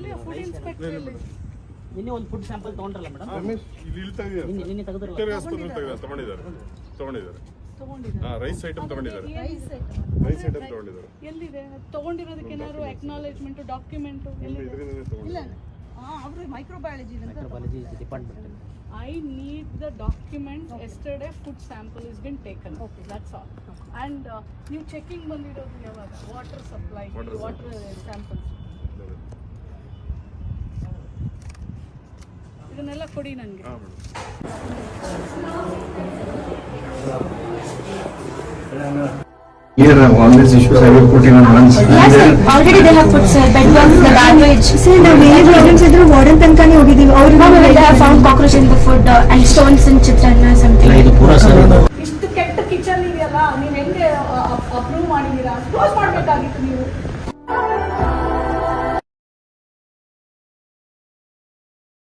ಎಲ್ಲಿ food inspector ಎಲ್ಲಿ ನಿನ್ನೆ ಒಂದು ಫುಡ್ ಸ್ಯಾಂಪಲ್ ತಗೊಂಡ್ರಲ್ಲ ಮೇಡಮ್ ಇಲ್ಲಿ ಇಲ್ಲಿ ತೆಗೆದಿದ್ದಾರೆ ನಿನ್ನೆ ನಿನ್ನೆ ತೆಗೆದ್ರಲ್ಲ. ವಿಕ್ಟೋರಿಯಾ ಆಸ್ಪತ್ರೆ ತೆಗೆದ ತಗೊಂಡಿದ್ದಾರೆ. ತಗೊಂಡಿದ್ದಾರೆ. ತಗೊಂಡಿದ್ದಾರೆ. ಹಾ ರೈಸ್ ಐಟಮ್ ತಗೊಂಡಿದ್ದಾರೆ. ರೈಸ್ ರೈಸ್ ಐಟಮ್ ತಗೊಂಡಿದ್ದಾರೆ. ಎಲ್ಲಿದೆ? ತಗೊಂಡಿರೋದಕ್ಕೆ ಏನಾದ್ರು ಅಕ್ನಾಲೇಜ್ಮೆಂಟ್ ಡಾಕ್ಯುಮೆಂಟ್ ಅವರು microbiology department I need the document. Yesterday food sample has been taken. Okay. That's all. And uh, ನೀವು ಚೆಕಿಂಗ್ ಬಂದಿರೋದು ಯಾವಾಗ? Water supply Water water samples ಇದನ್ನೆಲ್ಲ ಕೊಡಿ ನನಗೆ Here, uh, all these issues I will put in a month. Yes, sir. Already they have put sir, bed bugs, the garbage. Sir, ನಾವು ಏನೇ problems ಇದ್ರು warden ತನಕನೇ ಹೋಗಿದ್ದೀವಿ ಅವ್ರು they have found cockroach in the food uh, and stones in chitrana something. ಇದು ಪೂರಾ sir ಇದು ಇಷ್ಟು ಕೆಟ್ಟ ಕಿಚನ್ ಇದೆಯಲ್ಲ ನೀವು ಹೆಂಗೆ ಅಪ್ರೂವ್ ಮಾಡಿದ್ದೀರಾ ಕ್ಲೋಸ್ ಮಾಡಬೇಕಾಗಿತ್ತು ನೀವು